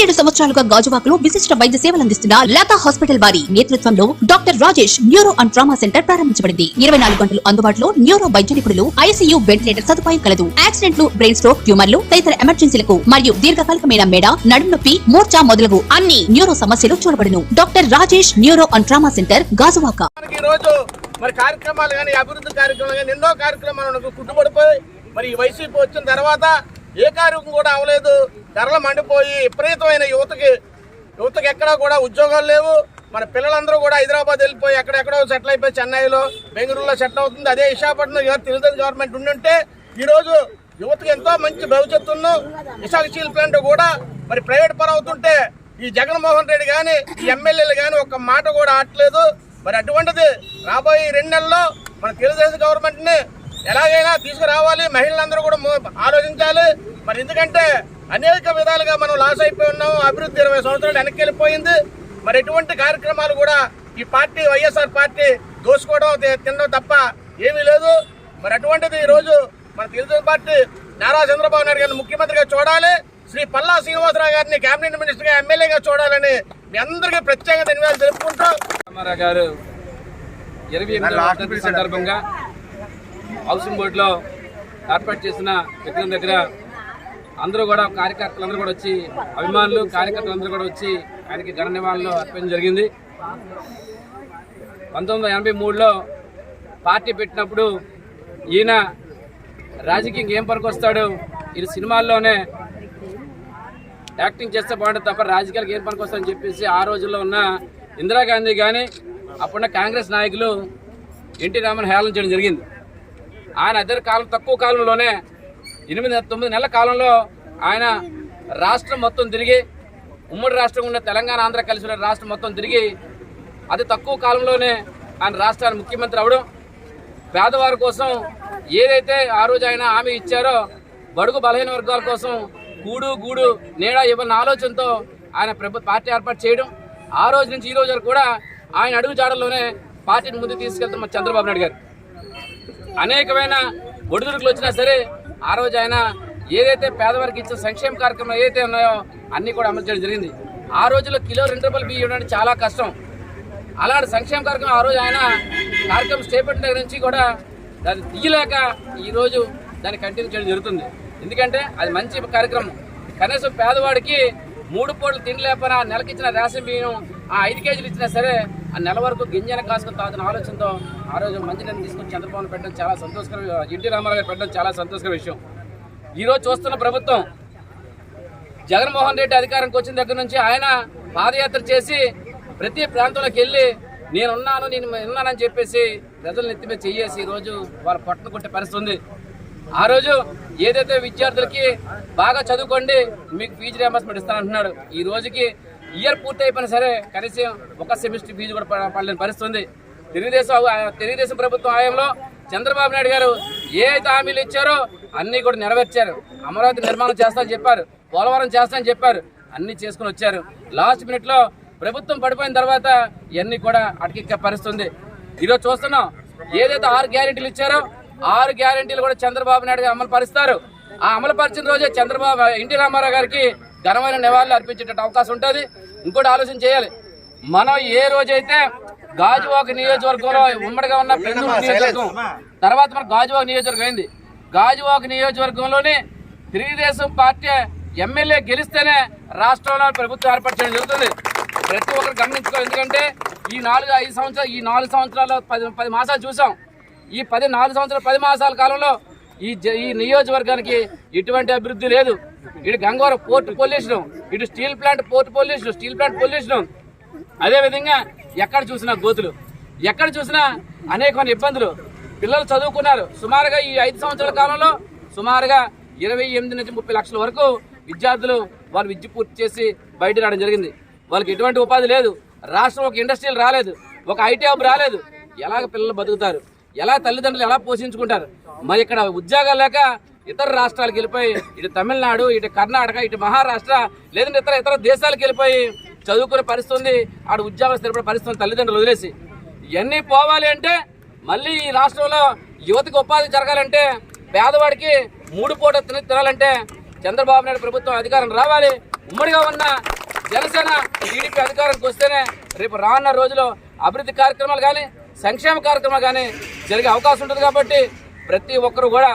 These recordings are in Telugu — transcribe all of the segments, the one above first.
పదిహేడు సంవత్సరాలుగా గాజువాకలో విశిష్ట వైద్య సేవలు అందిస్తున్న లతా హాస్పిటల్ వారి నేతృత్వంలో doctor Rajesh neuro and trauma centre ప్రారంభించబడింది. ఇరవై నాలుగు గంటలు అందుబాటులో న్యూరో వైద్య నిపుణులు ఐసీయూ వెంటిలేటర్ సదుపాయం కలదు. యాక్సిడెంట్లు బ్రెయిన్ స్ట్రోక్ ట్యూమర్లు తదితర ఎమర్జెన్సీలకు మరియు దీర్ఘకాలికమైన మెడ నడుము నొప్పి మూర్ఛ మొదలగు అన్ని న్యూరో సమస్యలు చూడబడును. Doctor Rajesh neuro and trauma centre Gajuwaka. మరి కార్యక్రమాలు కానీ అభివృద్ధి కార్యక్రమాలు కానీ ఎన్నో కార్యక్రమాలు కుట్టుబడిపోయి మరి ఈ వైసీపీ వచ్చిన తర్వాత ఏ కార్యక్రమం కూడా అవ్వలేదు. ధరలు మండిపోయి విపరీతమైన యువతకి యువతకి ఎక్కడా కూడా ఉద్యోగాలు లేవు. మన పిల్లలందరూ కూడా హైదరాబాద్ వెళ్ళిపోయి ఎక్కడెక్కడో సెటిల్ అయిపోయి చెన్నైలో బెంగళూరులో సెటిల్ అవుతుంది. అదే విశాఖపట్నం తెలుగుదేశం గవర్నమెంట్ ఉండుంటే ఈరోజు యువతకి ఎంతో మంచి భవిష్యత్తు విశాఖ స్టీల్ ప్లాంట్ కూడా మరి ప్రైవేట్ పరం అవుతుంటే ఈ జగన్మోహన్ రెడ్డి కానీ ఈ ఎమ్మెల్యేలు కానీ ఒక్క మాట కూడా ఆడలేదు మరి అటువంటిది రాబోయే రెండు నెలల్లో మన తెలుగుదేశం గవర్నమెంట్ని ఎలాగైనా తీసుకురావాలి. మహిళలందరూ కూడా ఆలోచించాలి. మరి ఎందుకంటే అనేక విధాలుగా మనం లాస్ అయిపోయి ఉన్నాం. అభివృద్ధి ఇరవై సంవత్సరాలు వెనక్కి వెళ్ళిపోయింది మరి ఎటువంటి కార్యక్రమాలు కూడా ఈ పార్టీ వైఎస్ఆర్ పార్టీ దోసుకోవడం తినడం తప్ప ఏమీ లేదు. మరి అటువంటిది ఈ రోజు మన తెలుగుదేశం పార్టీ నారా చంద్రబాబు నాయుడు గారిని ముఖ్యమంత్రిగా చూడాలి. శ్రీ పల్లా శ్రీనివాసరావు గారిని కేబినెట్ మినిస్టర్గా ఎమ్మెల్యేగా చూడాలని మీ అందరికీ ప్రత్యేక ధన్యవాదాలు తెలుపుకుంటూ గారు ఇరవై సందర్భంగా హౌసింగ్ బోర్డులో ఏర్పాటు చేసిన విగ్రహం దగ్గర అందరూ కూడా కార్యకర్తలు అందరూ కూడా వచ్చి అభిమానులు కార్యకర్తలు అందరూ కూడా వచ్చి ఆయనకి ఘన నివాళులు అర్పించడం జరిగింది. పంతొమ్మిది వందల ఎనభై మూడులో పార్టీ పెట్టినప్పుడు ఈయన రాజకీయం ఏం పనికి వస్తాడు ఇది సినిమాల్లోనే యాక్టింగ్ చేస్తే బాగుంటుంది తప్ప రాజకీయాలకు ఏం పనికి వస్తాడని చెప్పేసి ఆ రోజుల్లో ఉన్న ఇందిరాగాంధీ కానీ అప్పుడున్న కాంగ్రెస్ నాయకులు ఎన్టీ రామన్ హేళన చేయడం జరిగింది. ఆయన అద్దరి కాలం తక్కువ కాలంలోనే ఎనిమిది తొమ్మిది నెలల కాలంలో ఆయన రాష్ట్రం మొత్తం తిరిగి ఉమ్మడి రాష్ట్రం ఉన్న తెలంగాణ ఆంధ్ర కలిసి ఉన్న రాష్ట్రం మొత్తం తిరిగి అతి తక్కువ కాలంలోనే ఆయన రాష్ట్రానికి ముఖ్యమంత్రి అవడం. పేదవారి కోసం ఏదైతే ఆ రోజు ఆయన హామీ ఇచ్చారో బడుగు బలహీన వర్గాల కోసం కూడు గూడు నేడా ఇవ్వని ఆలోచనతో ఆయన ప్రభు పార్టీ ఏర్పాటు చేయడం. ఆ రోజు నుంచి ఈ రోజు వరకు కూడా ఆయన అడుగు జాడల్లోనే పార్టీని ముందుకు తీసుకెళ్తాం చంద్రబాబు నాయుడు గారు. అనేకమైన ఒడిదుడుకులు వచ్చినా సరే ఆ రోజు ఆయన ఏదైతే పేదవారికి ఇచ్చిన సంక్షేమ కార్యక్రమం ఏదైతే ఉన్నాయో అన్నీ కూడా అమలు చేయడం జరిగింది. ఆ రోజుల్లో కిలో రెండు రూపాయలు బియ్యం ఇవ్వడానికి చాలా కష్టం. అలాంటి సంక్షేమ కార్యక్రమం ఆ రోజు ఆయన కార్యక్రమం చేపట్టిన దగ్గర నుంచి కూడా దాన్ని తీయలేక ఈరోజు దాన్ని కంటిన్యూ చేయడం జరుగుతుంది. ఎందుకంటే అది మంచి కార్యక్రమం. కనీసం పేదవాడికి మూడు పూటలు తినలేపన నెలకిచ్చిన రేషన్ బియ్యం ఆ ఐదు కేజీలు ఇచ్చినా సరే ఆ నెల వరకు గింజన కాసుకుని తాగుతున్న ఆలోచనతో ఆ రోజు మంచి నిర్ణయం తీసుకుని చంద్రబాబు పెట్టడం చాలా సంతోషకర ఎన్టీ రామారావు గారు పెట్టడం చాలా సంతోషకర విషయం. ఈరోజు చూస్తున్న ప్రభుత్వం జగన్మోహన్ రెడ్డి అధికారంకి వచ్చిన దగ్గర నుంచి ఆయన పాదయాత్ర చేసి ప్రతి ప్రాంతంలోకి వెళ్ళి నేను ఉన్నాను నేను ఉన్నానని చెప్పేసి ప్రజలు నెత్తిమే చెయ్యేసి ఈ రోజు వాళ్ళ పొట్టను కొట్టే పరిస్థితి ఉంది. ఆ రోజు ఏదైతే విద్యార్థులకి బాగా చదువుకోండి మీకు ఫీజు రియంబర్స్మెంట్ ఇస్తానంటున్నాడు. ఈ రోజుకి ఇయర్ పూర్తి అయిపోయినా సరే కనీసం ఒక సెమిస్టర్ ఫీజు కూడా పడలేని పరిస్థితి ఉంది తెలుగుదేశం తెలుగుదేశం ప్రభుత్వం హయాంలో చంద్రబాబు నాయుడు గారు ఏ హామీలు ఇచ్చారో అన్నీ కూడా నెరవేర్చారు. అమరావతి నిర్మాణం చేస్తానని చెప్పారు పోలవరం చేస్తానని చెప్పారు అన్నీ చేసుకుని వచ్చారు. లాస్ట్ మినిట్లో ప్రభుత్వం పడిపోయిన తర్వాత ఇవన్నీ కూడా అటకెక్క పరిస్థితుంది. ఈరోజు చూస్తున్నాం ఏదైతే ఆరు గ్యారెంటీలు ఇచ్చారో ఆరు గ్యారెంటీలు కూడా చంద్రబాబు నాయుడు గారు అమలు పరుస్తారు. ఆ అమలు పరిచిన రోజే చంద్రబాబు ఎన్టీ రామారావు గారికి ఘనమైన నివాళులు అర్పించేట అవకాశం ఉంటుంది. ఇంకోటి ఆలోచన చేయాలి. మనం ఏ రోజైతే గాజువాక నియోజకవర్గంలో ఉమ్మడిగా ఉన్న పెందూరు నియోజకవర్గం తర్వాత మన గాజువాక నియోజకవర్గం అయింది. గాజువాక నియోజకవర్గంలోనే తెలుగుదేశం పార్టీ ఎమ్మెల్యే గెలిస్తేనే రాష్ట్రంలో ప్రభుత్వం ఏర్పాటు చేయడం జరుగుతుంది. ప్రతి ఒక్కరు గమనించుకోవాలి. ఎందుకంటే ఈ నాలుగు ఐదు సంవత్సరాలు ఈ నాలుగు సంవత్సరాలు పది పది మాసాలు చూసాం. ఈ పది నాలుగు సంవత్సరాల పది మాసాల కాలంలో ఈ జ- ఈ నియోజకవర్గానికి ఎటువంటి అభివృద్ధి లేదు. ఇటు గంగవరం పోర్ట్ పొల్యూషన్ ఇటు steel plant port pollution steel plant pollution. అదేవిధంగా ఎక్కడ చూసినా గోతులు ఎక్కడ చూసినా అనేక ఇబ్బందులు. పిల్లలు చదువుకున్నారు. సుమారుగా ఈ ఐదు సంవత్సరాల కాలంలో సుమారుగా ఇరవై ఎనిమిది నుంచి ముప్పై లక్షల వరకు విద్యార్థులు వాళ్ళు విద్య పూర్తి చేసి బయట రావడం జరిగింది. వాళ్ళకి ఎటువంటి ఉపాధి లేదు. రాష్ట్రం ఒక ఇండస్ట్రీలు రాలేదు. ఒక ఐటీ హబ్ రాలేదు. ఎలాగ పిల్లలు బతుకుతారు? ఎలా తల్లిదండ్రులు ఎలా పోషించుకుంటారు? మరి ఇక్కడ ఉద్యోగాలు లేక ఇతర రాష్ట్రాలకు వెళ్ళిపోయి ఇటు తమిళనాడు ఇటు కర్ణాటక ఇటు మహారాష్ట్ర లేదంటే ఇతర ఇతర దేశాలకు వెళ్ళిపోయి చదువుకునే పరిస్థితి ఉంది. ఆడ ఉద్యోగాలు స్థిరపడే పరిస్థితి తల్లిదండ్రులు వదిలేసి ఇవన్నీ పోవాలి అంటే మళ్ళీ ఈ రాష్ట్రంలో యువతకు ఉపాధి జరగాలంటే పేదవాడికి మూడు పూట తిన తినాలంటే చంద్రబాబు నాయుడు ప్రభుత్వం అధికారం రావాలి. ఉమ్మడిగా ఉన్న జనసేన టీడీపీ అధికారానికి వస్తేనే రేపు రానున్న రోజుల్లో అభివృద్ధి కార్యక్రమాలు కానీ సంక్షేమ కార్యక్రమం కానీ జరిగే అవకాశం ఉంటుంది కాబట్టి ప్రతి ఒక్కరు కూడా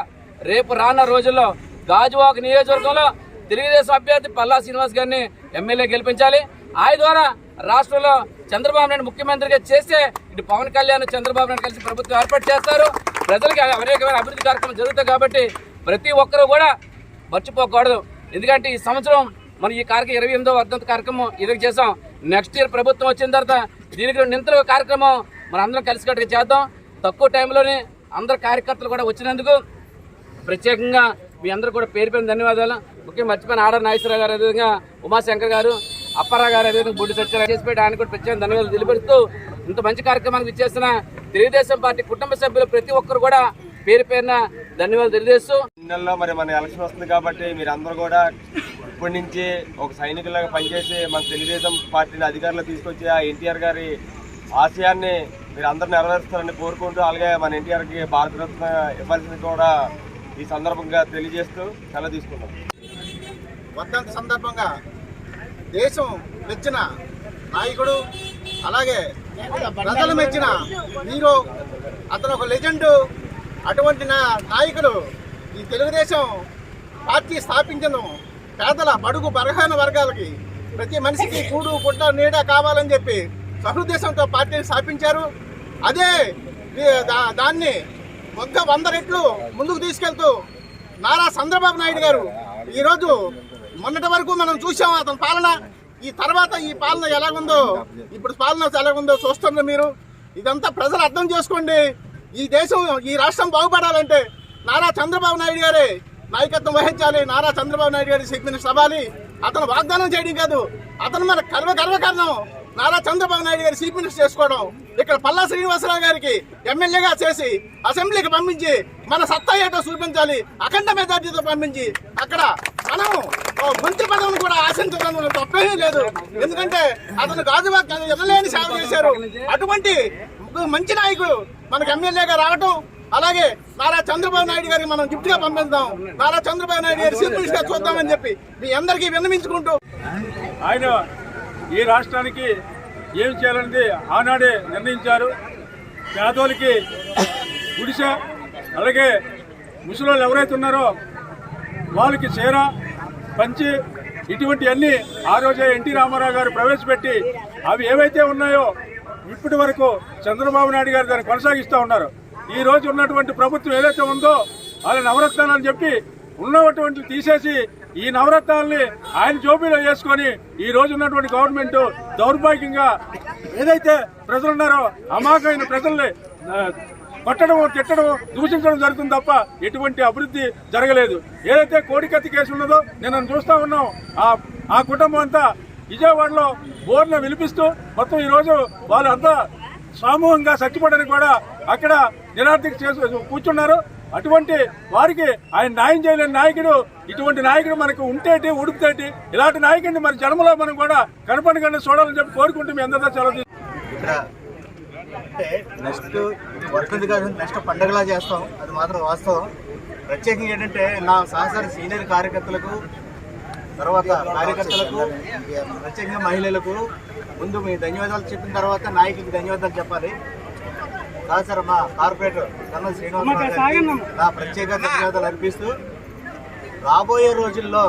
రేపు రాన్న రోజుల్లో గాజువాక నియోజకవర్గంలో తెలుగుదేశం అభ్యర్థి పల్లా శ్రీనివాస్ గారిని ఎమ్మెల్యే గెలిపించాలి. ఆయన ద్వారా రాష్ట్రంలో చంద్రబాబు నాయుడు ముఖ్యమంత్రిగా చేస్తే ఇటు పవన్ కళ్యాణ్ చంద్రబాబు నాయుడు కలిసి ప్రభుత్వం ఏర్పాటు చేస్తారు. ప్రజలకి అనేకమైన అభివృద్ధి కార్యక్రమం జరుగుతాయి కాబట్టి ప్రతి ఒక్కరూ కూడా మర్చిపోకూడదు. ఎందుకంటే ఈ సంవత్సరం మనం ఈ కార్యక్రమం ఇరవై ఎనిమిదో వర్ధంత కార్యక్రమం ఇది చేసాం నెక్స్ట్ ఇయర్ ప్రభుత్వం వచ్చిన తర్వాత దీనికి నింతల కార్యక్రమం మనం అందరం కలిసికట్టుగా చేద్దాం. తక్కువ టైంలోనే అందరు కార్యకర్తలు కూడా వచ్చినందుకు ప్రత్యేకంగా మీ అందరూ కూడా పేరు పేరు ధన్యవాదాలు. ముఖ్యంగా మర్చిపోయిన ఆడ నాగేశ్వరరావు గారు అదేవిధంగా ఉమాశంకర్ గారు అప్పారావు గారు అదేవిధంగా బుడ్డి సత్యరావు చేసిపోయి ఆయన కూడా ప్రత్యేక ధన్యవాదాలు తెలియపరుస్తూ ఇంత మంచి కార్యక్రమానికి ఇచ్చేసిన తెలుగుదేశం పార్టీ కుటుంబ సభ్యులు ప్రతి ఒక్కరు కూడా పేరు పేరున ధన్యవాదాలు తెలియజేస్తూ నెలలో మరి మన ఎలక్షన్ వస్తుంది కాబట్టి మీరు అందరూ కూడా ఇప్పటి నుంచి ఒక సైనికులాగా పనిచేసి మన తెలుగుదేశం పార్టీని అధికారంలో తీసుకొచ్చి ఆ ఎన్టీఆర్ గారి ఆశయాన్ని మీరు అందరూ నెరవేరుస్తారని కోరుకుంటూ అలాగే మన ఎన్టీఆర్కి భారతరత్న ఇవ్వాల్సింది కూడా ఈ సందర్భంగా తెలియజేస్తూ సెలవు తీసుకుంటాం వర్ధంతి సందర్భంగా దేశం మెచ్చిన నాయకుడు అలాగే ప్రజలు మెచ్చిన హీరో అతను ఒక లెజెండ్ అటువంటి నా నాయకులు ఈ తెలుగుదేశం పార్టీ స్థాపించను. పేదల బడుగు బరహాన వర్గాలకి ప్రతి మనిషికి కూడు గుడ్డ నీడ కావాలని చెప్పి సహృదేశంతో పార్టీని స్థాపించారు. అదే దా- దాన్ని ఒక్క వంద రెట్లు ముందుకు తీసుకెళ్తూ నారా చంద్రబాబు నాయుడు గారు ఈరోజు మొన్నటి వరకు మనం చూసాం అతని పాలన. ఈ తర్వాత ఈ పాలన ఎలాగుందో ఇప్పుడు పాలన ఎలాగుందో చూస్తున్నారు మీరు. ఇదంతా ప్రజలు అర్థం చేసుకోండి. ఈ దేశం ఈ రాష్ట్రం బాగుపడాలంటే నారా చంద్రబాబు నాయుడు గారే నాయకత్వం వహించాలి. నారా చంద్రబాబు నాయుడు గారి శక్తిని సభాలి అతను వాగ్దానం చేయడం కాదు. అతను మన గర్వ గర్వకారణం నారా చంద్రబాబు నాయుడు గారి చీఫ్ మినిస్టర్ చేసుకోవడం. ఇక్కడ పల్లా శ్రీనివాసరావు గారికి ఎమ్మెల్యేగా చేసి అసెంబ్లీకి పంపించి మన సత్తా ఏటో చూపించాలి. అఖండ మెజార్టీతో పంపించి అక్కడ మనం మంత్రి పదవిని కూడా ఆశించడం తప్పేమీ లేదు. ఎందుకంటే అతను గాజువాక్ ఎనలేని సేవ చేశారు. అటువంటి మంచి నాయకుడు మనకు ఎమ్మెల్యేగా రావటం అలాగే నారా చంద్రబాబు నాయుడు గారికి మనం గిఫ్ట్గా పంపిద్దాం. నారా చంద్రబాబు నాయుడు గారి చీఫ్ మినిస్టర్ చూద్దామని చెప్పి మీ అందరికీ విన్నమించుకుంటూ ఆయన ఈ రాష్ట్రానికి ఏం చేయాలనేది ఆనాడే నిర్ణయించారు. పేదోళ్ళకి గుడిసె అలాగే ముసలోళ్ళు ఎవరైతే ఉన్నారో వాళ్ళకి చీర పంచి ఇటువంటి అన్ని ఆ రోజే ఎన్టీ రామారావు గారు ప్రవేశపెట్టి అవి ఏవైతే ఉన్నాయో ఇప్పటి వరకు చంద్రబాబు నాయుడు గారు దాన్ని కొనసాగిస్తూ ఉన్నారు. ఈ రోజు ఉన్నటువంటి ప్రభుత్వం ఏదైతే ఉందో వాళ్ళ నవరత్నాలని అని చెప్పి ఉన్నటువంటి తీసేసి ఈ నవరత్నాలని ఆయన జోబీలో వేసుకొని ఈ రోజు ఉన్నటువంటి గవర్నమెంట్ దౌర్భాగ్యంగా ఏదైతే ప్రజలు ఉన్నారో అమాయకమైన ప్రజల్ని కొట్టడం తిట్టడం దూషించడం జరుగుతుంది తప్ప ఎటువంటి అభివృద్ధి జరగలేదు. ఏదైతే కోడికత్తి కేసు ఉన్నదో నేను చూస్తా ఉన్నాం. ఆ ఆ కుటుంబం అంతా విజయవాడలో బోర్ను విలిపిస్తూ మొత్తం ఈరోజు వాళ్ళంతా సమూహంగా చచ్చిపోవడానికి కూడా అక్కడ నిరార్థిక చేసి కూర్చున్నారు. అటువంటి వారికి ఆయన న్యాయం చేయలేని నాయకుడు ఇటువంటి నాయకుడు మనకు ఉంటేటి ఉడుకుతేటి ఇలాంటి నాయకుడిని మన జన్మలో మనం కూడా కనపడకుండా చూడాలని చెప్పి కోరుకుంటూ మీ అందరితో సెలవు అంటే నెక్స్ట్ వర్షంది కాదు నెక్స్ట్ పండగలా చేస్తాం. అది మాత్రం వాస్తవం. ప్రత్యేకంగా ఏంటంటే నా సహసార సీనియర్ కార్యకర్తలకు తర్వాత కార్యకర్తలకు ప్రత్యేకంగా మహిళలకు ముందు మీ ధన్యవాదాలు చెప్పిన తర్వాత నాయకులకు ధన్యవాదాలు చెప్పాలి. సహచర మా కార్పొరేటర్ కన్నా శ్రీనివాస నా ప్రత్యేక ధన్యవాదాలు అర్పిస్తూ రాబోయే రోజుల్లో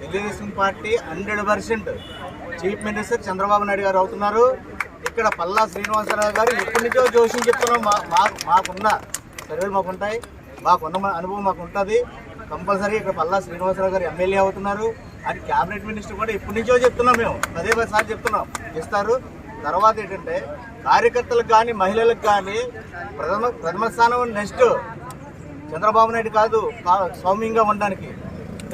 Telugu Desam party hundred percent chief minister Chandrababu Naidu garu అవుతున్నారు. ఇక్కడ పల్లా శ్రీనివాసరావు గారు ఎప్పటి నుంచో జోషం చెప్తున్నాం మా మాకున్న చర్యలు మాకు ఉంటాయి మాకున్న అనుభవం మాకు ఉంటుంది కంపల్సరీ ఇక్కడ పల్లా శ్రీనివాసరావు గారు ఎమ్మెల్యే అవుతున్నారు. అది క్యాబినెట్ మినిస్టర్ కూడా ఎప్పటి నుంచో చెప్తున్నాం మేము. పదే పది చెప్తున్నాం. ఇస్తారు. తర్వాత ఏంటంటే కార్యకర్తలకు కానీ మహిళలకు కానీ ప్రథమ ప్రథమ స్థానం నెక్స్ట్ చంద్రబాబు నాయుడు కాదు సౌమ్యంగా ఉండడానికి.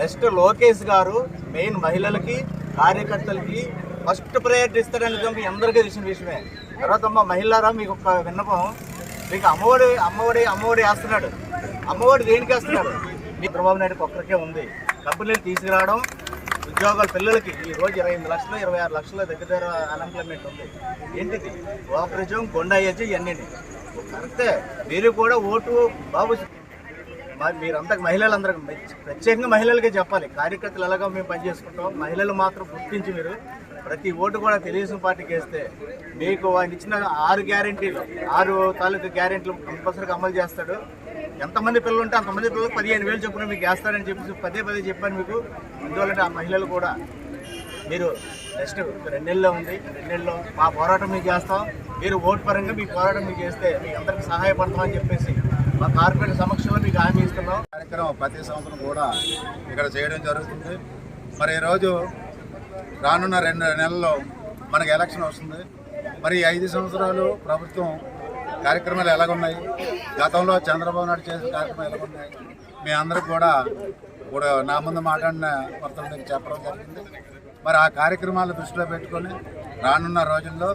నెక్స్ట్ లోకేష్ గారు మెయిన్ మహిళలకి కార్యకర్తలకి ఫస్ట్ ప్రయారిటీ ఇస్తారనేది మీ అందరికీ తెలిసిన విషయమే. తర్వాత అమ్మ మహిళారా మీకు ఒక విన్నపం. మీకు అమ్మఒడి అమ్మఒడి అమ్మఒడి వేస్తున్నాడు. అమ్మఒడి దేనికి వేస్తున్నాడు చంద్రబాబు నాయుడు ఒక్కరికే ఉంది. కంపెనీలు తీసుకురావడం ఉద్యోగాలు పిల్లలకి ఈ రోజు ఇరవై ఎనిమిది లక్షలు ఇరవై ఆరు లక్షల దగ్గర దగ్గర అన్ఎంప్లాయ్మెంట్ ఉంది. ఏంటిది? ఓపరేషన్ కొండ ఇవన్నీ కరెక్టే. మీరు కూడా ఓటు బాబు మీరంతా మహిళలందరికీ ప్రత్యేకంగా మహిళలకే చెప్పాలి. కార్యకర్తలు ఎలాగో మేము పనిచేసుకుంటాం మహిళలు మాత్రం గుర్తించి మీరు ప్రతి ఓటు కూడా తెలుగుదేశం పార్టీకి వేస్తే మీకు ఆయన ఇచ్చిన ఆరు గ్యారెంటీలు ఆరు తాలూకు గ్యారెంటీలు కంపల్సరీగా అమలు చేస్తాడు. ఎంతమంది పిల్లలు ఉంటే అంతమంది పిల్లలు పదిహేను వేలు చొప్పున మీకు వేస్తారని చెప్పేసి పదే పదే చెప్పాను మీకు. అందువల్ల ఆ మహిళలు కూడా మీరు నెక్స్ట్ రెండేళ్ళలో ఉంది రెండేళ్ళలో మా పోరాటం మీకు చేస్తాం. మీరు ఓటు పరంగా మీ పోరాటం మీకు చేస్తే మీకు అందరికి సహాయపడతామని చెప్పేసి మా కార్పొరేట్ సమక్షంలో మీకు హామీ ఇస్తున్నాం. కార్యక్రమం ప్రతి సంవత్సరం కూడా ఇక్కడ చేయడం జరుగుతుంది. మరి ఈరోజు రానున్న రెండు నెలల్లో మనకి ఎలక్షన్ వస్తుంది. మరి ఐదు సంవత్సరాలు ప్రభుత్వం కార్యక్రమాలు ఎలాగున్నాయి? గతంలో చంద్రబాబు నాయుడు చేసిన కార్యక్రమాలు ఎలాగున్నాయి? మీ అందరికి కూడా ఇప్పుడు నా ముందు మాట్లాడిన వర్తలు మీకు చెప్పడం జరిగింది. మరి ఆ కార్యక్రమాలు దృష్టిలో పెట్టుకొని రానున్న రోజుల్లో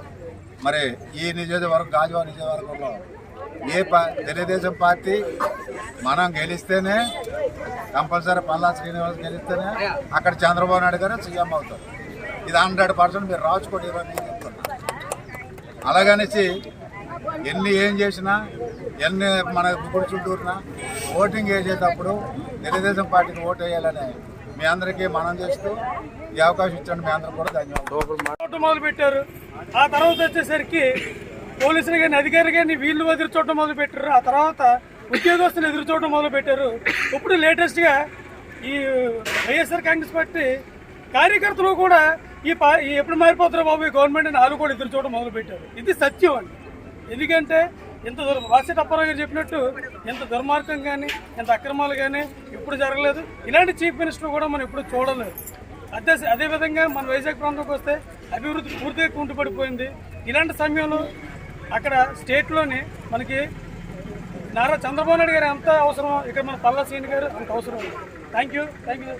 మరి ఈ నియోజకవర్గం గాజువాడ నియోజకవర్గంలో ఏ పా తెలుగుదేశం పార్టీ మనం గెలిస్తేనే కంపల్సరీ పల్లా శ్రీనివాస్ గెలిస్తేనే అక్కడ చంద్రబాబు నాయుడు గారు సీఎం అవుతారు. ఇది హండ్రెడ్ పర్సెంట్ మీరు రాసుకోండి ఇరవై అలాగనేసి ఎన్ని ఏం చేసినా ఎన్ని మన గుడి చుట్టూరునా ఓటింగ్ వేసేటప్పుడు తెలుగుదేశం పార్టీకి ఓటు వేయాలని మీ అందరికీ మనం చేస్తూ ఈ అవకాశం ఇచ్చండి మీ అందరూ కూడా ధన్యవాదాలు. చూడటం మొదలు పెట్టారు ఆ తర్వాత వచ్చేసరికి పోలీసులు కానీ అధికారులు కానీ వీళ్ళు ఎదురు చూడటం మొదలు పెట్టారు ఆ తర్వాత ఉద్యోగస్తులు ఎదురు చూడటం మొదలు పెట్టారు ఇప్పుడు లేటెస్ట్గా ఈ వైఎస్ఆర్ కాంగ్రెస్ పార్టీ కార్యకర్తలు కూడా ఈ ఈ ఎప్పుడు మారిపోతారో బాబు ఈ గవర్నమెంట్ అని వాళ్ళు కూడా ఎదురు చూడడం మొదలు పెట్టారు ఇది సత్యం అండి. ఎందుకంటే ఇంత దుర్ అప్పారావు గారు చెప్పినట్టు ఇంత దుర్మార్గం కానీ ఇంత అక్రమాలు కానీ ఇప్పుడు జరగలేదు. ఇలాంటి చీఫ్ మినిస్టర్ కూడా మనం ఎప్పుడు చూడలేదు. అదే అదేవిధంగా మన వైజాగ్ ప్రాంతంకి వస్తే అభివృద్ధి పూర్తిగా కుంటుపడిపోయింది. ఇలాంటి సమయంలో అక్కడ స్టేట్లోని మనకి నారా చంద్రబాబు నాయుడు గారు ఎంత అవసరం ఇక్కడ మన పల్లా సీని గారు అంత అవసరం. Thank you thank you